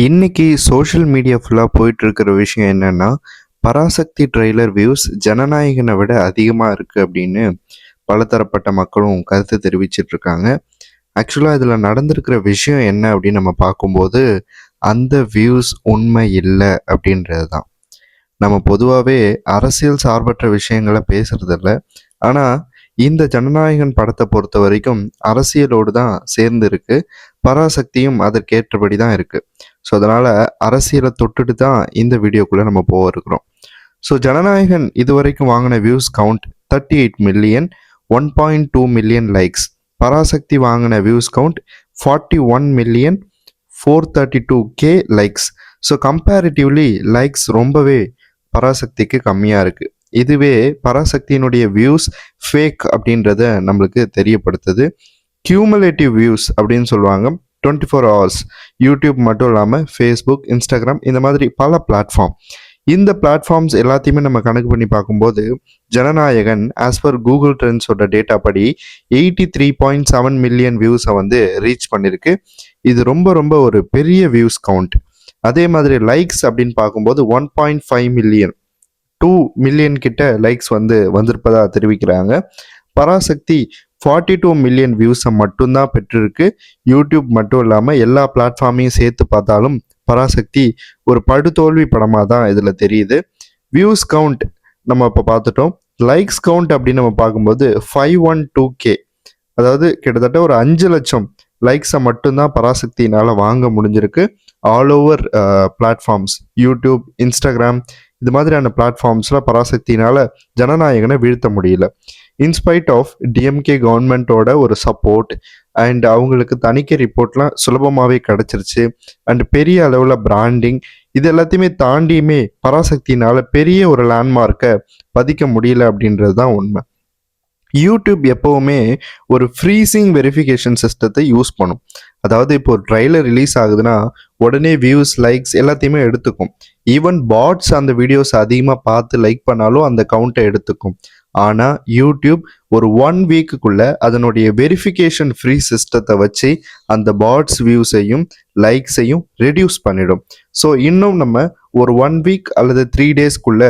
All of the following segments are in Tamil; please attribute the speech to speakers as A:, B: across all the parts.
A: இன்னைக்கு சோஷியல் மீடியா ஃபுல்லாக போயிட்டு இருக்கிற விஷயம் என்னன்னா பராசக்தி ட்ரெய்லர் வியூஸ் ஜனநாயகனை விட அதிகமாக இருக்குது அப்படின்னு பலதரப்பட்ட மக்களும் கருத்து தெரிவிச்சிட்டு இருக்காங்க ஆக்சுவலாக இதில் நடந்திருக்கிற விஷயம் என்ன அப்படின்னு நம்ம பார்க்கும்போது அந்த வியூஸ் உண்மை இல்லை அப்படின்றது தான் நம்ம பொதுவாகவே அரசியல் சார்பற்ற விஷயங்களை பேசுறதில்ல. ஆனால் இந்த ஜனநாயகன் படத்தை பொறுத்த வரைக்கும் அரசியலோடு தான் சேர்ந்து இருக்கு பராசக்தியும் அதற்கேற்றபடி தான் இருக்கு. ஸோ அதனால் அரசியலை தொட்டுட்டு தான் இந்த வீடியோக்குள்ளே நம்ம போக இருக்கிறோம். ஸோ ஜனநாயகன் இதுவரைக்கும் வாங்கின views count thirty eight million one point two million likes Parasakthi வாங்கின views count forty one million four thirty two K likes so comparatively likes ரொம்பவே பராசக்திக்கு கம்மியாக இருக்குது இதுவே பராசக்தியினுடைய வியூஸ் ஃபேக் அப்படின்றத நம்மளுக்கு தெரியப்படுத்துது. கியூமுலேட்டிவ் வியூஸ் அப்படின்னு சொல்லுவாங்க. டுவெண்ட்டி ஃபோர் ஹவர்ஸ் யூடியூப் மட்டும் இல்லாமல் ஃபேஸ்புக் இன்ஸ்டாகிராம் இந்த மாதிரி பல பிளாட்ஃபார்ம் இந்த பிளாட்ஃபார்ம்ஸ் எல்லாத்தையுமே நம்ம கணக்கு பண்ணி பார்க்கும்போது ஜனநாயகன் ஆஸ் பர் கூகுள் ட்ரெண்ட்ஸோட டேட்டா படி eighty three point seven million வியூஸை வந்து ரீச் பண்ணியிருக்கு இது ரொம்ப ரொம்ப ஒரு பெரிய வியூஸ் கவுண்ட் அதே மாதிரி லைக்ஸ் அப்படின்னு பார்க்கும்போது one point five million two million கிட்ட லைக்ஸ் வந்து வந்திருப்பதா தெரிவிக்கிறாங்க. பராசக்தி ஃபார்ட்டி டூ மில்லியன் வியூஸை மட்டும்தான் பெற்றிருக்கு. யூடியூப் மட்டும் இல்லாமல் எல்லா பிளாட்ஃபார்மையும் சேர்த்து பார்த்தாலும் பராசக்தி ஒரு படுதோல்வி படமாக தான் இதில் தெரியுது. வியூஸ் கவுண்ட் நம்ம இப்போ பார்த்துட்டோம். லைக்ஸ் கவுண்ட் அப்படின்னு நம்ம பார்க்கும்போது ஃபைவ் ஒன் டூ கே அதாவது கிட்டத்தட்ட ஒரு அஞ்சு லட்சம் லைக்ஸை மட்டும்தான் பராசக்தியினால் வாங்க முடிஞ்சிருக்கு. All over platforms YouTube Instagram இது மாதிரியான பிளாட்ஃபார்ம்ஸில் பராசக்தியினால் ஜனநாயகனை வீழ்த்த முடியல. இன்ஸ்பைட் ஆஃப் டிஎம்கே கவர்மெண்ட்டோட ஒரு சப்போர்ட் அண்ட் அவங்களுக்கு தணிக்கை ரிப்போர்ட்லாம் சுலபமாகவே கிடச்சிருச்சு. அண்ட் பெரிய அளவில் பிராண்டிங் இது எல்லாத்தையுமே தாண்டியுமே பராசக்தினால் பெரிய ஒரு லேண்ட்மார்க்கை பதிக்க முடியல அப்படின்றது தான் உண்மை. யூடியூப் எப்போவுமே ஒரு ஃப்ரீசிங் வெரிஃபிகேஷன் சிஸ்டத்தை யூஸ் பண்ணும். அதாவது இப்போ ஒரு ட்ரைலர் ரிலீஸ் ஆகுதுன்னா உடனே வியூஸ் லைக்ஸ் எல்லாத்தையுமே எடுத்துக்கும். ஈவன் பாட்ஸ் அந்த வீடியோஸ் அதிகமாக பார்த்து லைக் பண்ணாலும் அந்த கவுண்ட்டை எடுத்துக்கும். ஆனால் யூடியூப் ஒரு ஒன் வீக்குக்குள்ள அதனுடைய வெரிஃபிகேஷன் ஃப்ரீ சிஸ்டத்தை வச்சு அந்த பாட்ஸ் வியூஸையும் லைக்ஸையும் ரெடியூஸ் பண்ணிடும். ஸோ இன்னும் நம்ம ஒரு ஒன் வீக் அல்லது த்ரீ டேஸ்க்குள்ள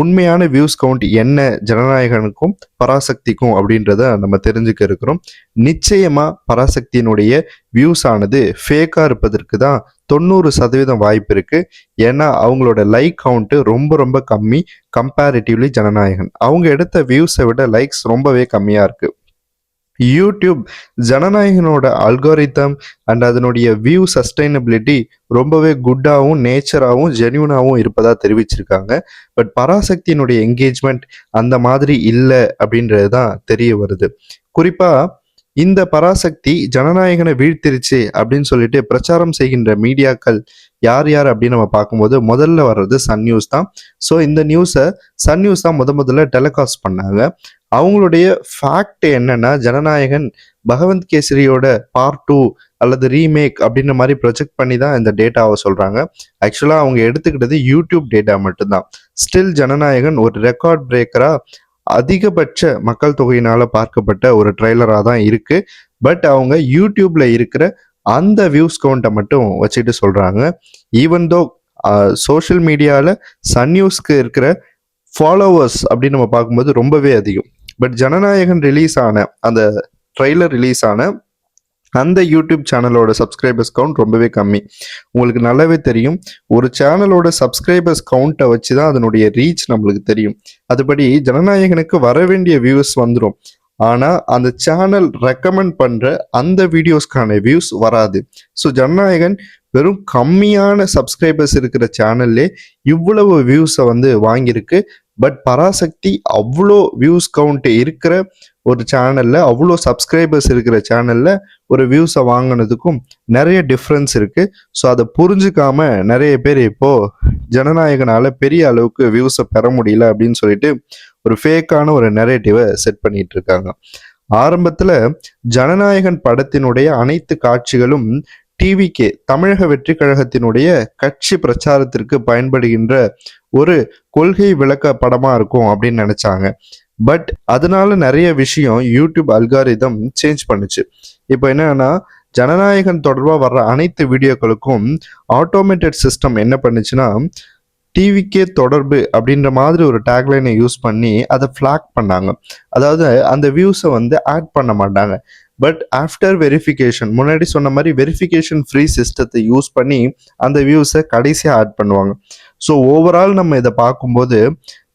A: உண்மையான வியூஸ் கவுண்ட் என்ன ஜனநாயகனுக்கும் பராசக்திக்கும் அப்படின்றத நம்ம தெரிஞ்சுக்க இருக்கிறோம். நிச்சயமா பராசக்தியினுடைய வியூஸ் ஆனது ஃபேக்கா இருப்பதற்கு தான் தொண்ணூறு சதவீதம் வாய்ப்பு இருக்கு. ஏன்னா அவங்களோட லைக் கவுண்ட்டு ரொம்ப ரொம்ப கம்மி கம்பேரிட்டிவ்லி ஜனநாயகன். அவங்க எடுத்த வியூஸை விட லைக்ஸ் ரொம்ப ரொம்பவே கம்மியா இருக்கு. யூடியூப் ஜனநாயகனோட அல்காரித்தம் அண்ட் அதனுடைய வியூ சஸ்டைனபிலிட்டி ரொம்பவே குட்டாகவும் நேச்சராகவும் ஜென்யூனாகவும் இருப்பதா தெரிவிச்சிருக்காங்க. பட் பராசக்தியினுடைய என்கேஜ்மெண்ட் அந்த மாதிரி இல்லை அப்படின்றது தான் தெரிய வருது. குறிப்பா இந்த பராசக்தி ஜனநாயகனை வீழ்த்திருச்சு அப்படின்னு சொல்லிட்டு பிரச்சாரம் செய்கின்ற மீடியாக்கள் யார் யார் அப்படின்னு நம்ம பார்க்கும்போது முதல்ல வர்றது சன் நியூஸ் தான். ஸோ இந்த நியூஸை சன் நியூஸ் தான் முத முதல்ல டெலிகாஸ்ட் பண்ணாங்க. அவங்களுடைய ஃபேக்ட் என்னன்னா ஜனநாயகன் பகவந்த் கேசரியோட பார்ட் டூ அல்லது ரீமேக் அப்படின்ற மாதிரி ப்ரொஜெக்ட் பண்ணி தான் இந்த டேட்டாவை சொல்றாங்க. ஆக்சுவலாக அவங்க எடுத்துக்கிட்டது யூடியூப் டேட்டா மட்டும்தான். ஸ்டில் ஜனநாயகன் ஒரு ரெக்கார்ட் பிரேக்கரா அதிகபட்ச மக்கள் தொகையினால பார்க்கப்பட்ட ஒரு ட்ரெய்லராக தான் இருக்கு. பட் அவங்க யூடியூப்ல இருக்கிற அந்த வியூஸ் கவுண்ட்டை மட்டும் வச்சுட்டு சொல்றாங்க. ஈவன் தோ சோஷியல் மீடியாவில் சன் நியூஸ்க்கு இருக்கிற ஃபாலோவர்ஸ் அப்படின்னு நம்ம பார்க்கும்போது ரொம்பவே அதிகம். பட் ஜனநாயகன் ரிலீஸ் ஆன அந்த ட்ரெய்லர் ரிலீஸ் ஆன அந்த யூடியூப் சேனலோட சப்ஸ்கிரைபர்ஸ் கவுண்ட் ரொம்பவே கம்மி. உங்களுக்கு நல்லாவே தெரியும். ஒரு சேனலோட சப்ஸ்கிரைபர்ஸ் கவுண்ட்டை வச்சு தான் அதனுடைய ரீச் நம்மளுக்கு தெரியும். அதுபடி ஜனநாயகனுக்கு வர வேண்டிய வியூஸ் வந்துடும் ஆனால் அந்த சேனல் ரெக்கமெண்ட் பண்ணுற அந்த வீடியோஸ்க்கான வியூஸ் வராது. ஸோ ஜனநாயகன் வெறும் கம்மியான சப்ஸ்கிரைபர்ஸ் இருக்கிற சேனல்லே இவ்வளவு வியூஸை வந்து வாங்கியிருக்கு. பட் பராசக்தி அவ்வளோ வியூஸ் கவுண்ட் இருக்கிற ஒரு சேனலில் அவ்வளோ சப்ஸ்கிரைபர்ஸ் இருக்கிற சேனலில் ஒரு வியூஸை வாங்கினதுக்கும் நிறைய டிஃப்ரென்ஸ் இருக்குது ஸோ அதை புரிஞ்சுக்காம நிறைய பேர் இப்போது ஜனநாயகனால் பெரிய அளவுக்கு வியூஸை பெற முடியல அப்படின்னு சொல்லிட்டு ஒரு ஃபேக்கான ஒரு நெரேட்டிவை செட் பண்ணிட்டு இருக்காங்க. ஆரம்பத்தில் ஜனநாயகன் படத்தினுடைய அனைத்து காட்சிகளும் டிவிகே தமிழக வெற்றி கழகத்தினுடைய கட்சி பிரச்சாரத்திற்கு பயன்படுகின்ற ஒரு கொள்கை விளக்க படமா இருக்கும் அப்படின்னு நினைச்சாங்க. பட் அதனால நிறைய விஷயம் யூடியூப் அல்காரிதம் சேஞ்ச் பண்ணுச்சு. இப்போ என்னன்னா ஜனநாயகன் தொடர்பாக வர்ற அனைத்து வீடியோக்களுக்கும் ஆட்டோமேட்டட் சிஸ்டம் என்ன பண்ணுச்சுன்னா டிவிக்கே தொடர்பு அப்படின்ற மாதிரி ஒரு டேக்லைனை யூஸ் பண்ணி அதை ஃப்ளாக் பண்ணாங்க. அதாவது அந்த வியூஸை வந்து ஆட் பண்ண மாட்டாங்க. பட் ஆஃப்டர் வெரிஃபிகேஷன் முன்னாடி சொன்ன மாதிரி வெரிஃபிகேஷன் ஃப்ரீ சிஸ்டத்தை யூஸ் பண்ணி அந்த வியூஸை கடைசியாக ஆட் பண்ணுவாங்க. ஸோ ஓவரால் நம்ம இதை பார்க்கும்போது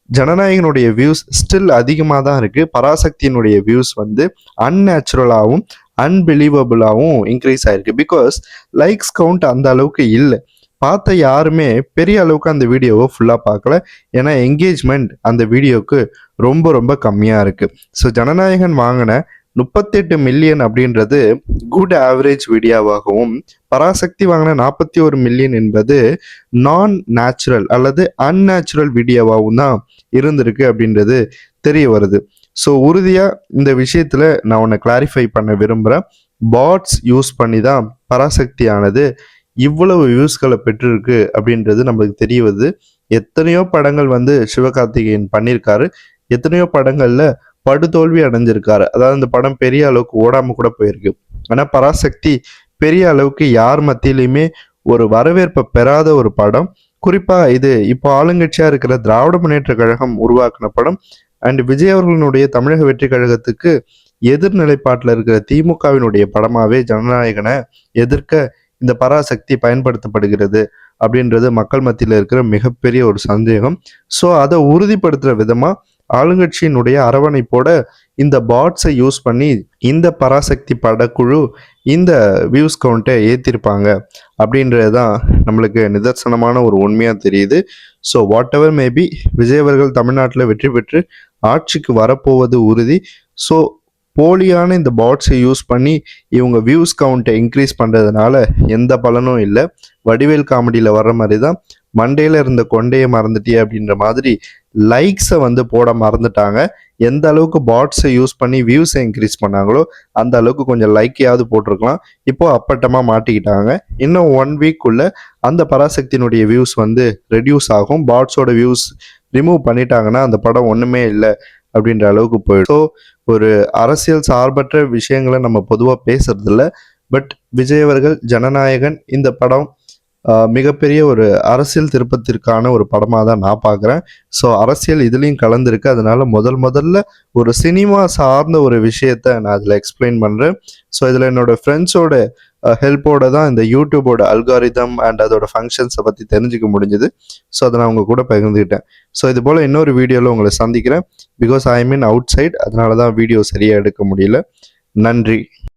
A: ஜனநாயகனுடைய வியூஸ் ஸ்டில் அதிகமாக தான் இருக்குது பராசக்தியினுடைய வியூஸ் வந்து அன்நேச்சுரலாகவும் அன்பிலீவபிளாகவும் இன்க்ரீஸ் ஆயிருக்கு. பிகாஸ் லைக்ஸ் கவுண்ட் அந்த அளவுக்கு இல்லை. பார்த்த யாருமே பெரிய அளவுக்கு அந்த வீடியோவை ஃபுல்லாக பார்க்கல. ஏன்னா என்கேஜ்மெண்ட் அந்த வீடியோவுக்கு ரொம்ப ரொம்ப கம்மியாக இருக்குது ஸோ ஜனநாயகன் வாங்கின முப்பத்தெட்டு மில்லியன் அப்படின்றது குட் ஆவரேஜ் வீடியோவாகவும் பராசக்தி வாங்கின நாற்பத்தி ஒரு மில்லியன் என்பது நான் நேச்சுரல் அல்லது அன்நேச்சுரல் வீடியோவாகவும் தான் இருந்திருக்கு அப்படின்றது தெரிய வருது. ஸோ உறுதியாக இந்த விஷயத்தில் நான் உன்னை கிளாரிஃபை பண்ண விரும்புகிறேன் பாட்ஸ் யூஸ் பண்ணி தான் பராசக்தியானது இவ்வளவு வியூஸ்களை பெற்றிருக்கு அப்படின்றது நம்மளுக்கு தெரிய வருது. எத்தனையோ படங்கள் வந்து சிவகார்த்திகேயன் பண்ணியிருக்காரு. எத்தனையோ படங்களில் படுதோல்வி அடைஞ்சிருக்காரு. அதாவது இந்த படம் பெரிய அளவுக்கு ஓடாம கூட போயிருக்கு. ஆனா பராசக்தி பெரிய அளவுக்கு யார் மத்தியிலையுமே ஒரு வரவேற்பை பெறாத ஒரு படம். குறிப்பா இது இப்போ ஆளுங்கட்சியா இருக்கிற திராவிட முன்னேற்ற கழகம் உருவாக்கின படம். அண்ட் விஜய் அவர்களுடைய தமிழக வெற்றி கழகத்துக்கு எதிர்நிலைப்பாட்டில் இருக்கிற திமுகவினுடைய படமாவே ஜனநாயகனை எதிர்க்க இந்த பராசக்தி பயன்படுத்தப்படுகிறது அப்படின்றது மக்கள் மத்தியில் இருக்கிற மிகப்பெரிய ஒரு சந்தேகம். ஸோ அதை உறுதிப்படுத்துகிற விதமாக ஆளுங்கட்சியினுடைய அரவணைப்போட இந்த பாட்ஸை யூஸ் பண்ணி இந்த பராசக்தி படக்குழு இந்த வியூஸ் கவுண்ட்டை ஏற்றிருப்பாங்க அப்படின்றது தான் நம்மளுக்கு நிதர்சனமான ஒரு உண்மையாக தெரியுது. So whatever maybe Vijay அவர்கள் தமிழ்நாட்டில் வெற்றி பெற்று ஆட்சிக்கு வரப்போவது உறுதி. ஸோ போலியான இந்த பாட்ஸை யூஸ் பண்ணி இவங்க வியூஸ் கவுண்ட்டை இன்க்ரீஸ் பண்ணுறதுனால எந்த பலனும் இல்லை. வடிவேல் காமெடியில் வர்ற மாதிரி தான் மண்டேல இருந்த கொண்டையை மறந்துட்டியே அப்படின்ற மாதிரி லைக்ஸை வந்து போட மறந்துட்டாங்க. எந்த அளவுக்கு பாட்ஸை யூஸ் பண்ணி வியூஸை இன்க்ரீஸ் பண்ணாங்களோ அந்த அளவுக்கு கொஞ்சம் லைக்கையாவது போட்டிருக்கலாம். இப்போ அப்பட்டமாக மாட்டிக்கிட்டாங்க. இன்னும் ஒன் வீக்குள்ள அந்த பராசக்தியினுடைய வியூஸ் வந்து ரெடியூஸ் ஆகும். பாட்ஸோட வியூஸ் ரிமூவ் பண்ணிட்டாங்கன்னா அந்த படம் ஒன்றுமே இல்லை. அப்படின்ற அளவுக்கு போயிடும். ஸோ ஒரு அரசியல் சார்பற்ற விஷயங்களை நம்ம பொதுவாக பேசுறதில்ல. பட் விஜய் அவர்கள் ஜனநாயகன் இந்த படம் மிகப்பெரிய ஒரு அரசியல் திருப்பத்திற்கான ஒரு படமாக தான் நான் பார்க்குறேன். ஸோ அரசியல் இதுலேயும் கலந்துருக்கு. அதனால முதல் முதல்ல ஒரு சினிமா சார்ந்த ஒரு விஷயத்த நான் அதில் எக்ஸ்பிளைன் பண்ணுறேன் ஸோ இதில் என்னோட ஃப்ரெண்ட்ஸோட ஹெல்ப்போட தான் இந்த யூடியூபோட அல்காரிதம் அண்ட் அதோட ஃபங்க்ஷன்ஸை பற்றி தெரிஞ்சுக்க முடிஞ்சது. ஸோ அதை நான் உங்கள் கூட பகிர்ந்துக்கிட்டேன் ஸோ இது போல் இன்னொரு வீடியோவில் உங்களை சந்திக்கிறேன். Because I mean outside அதனால தான் வீடியோ சரியாக எடுக்க முடியல. நன்றி.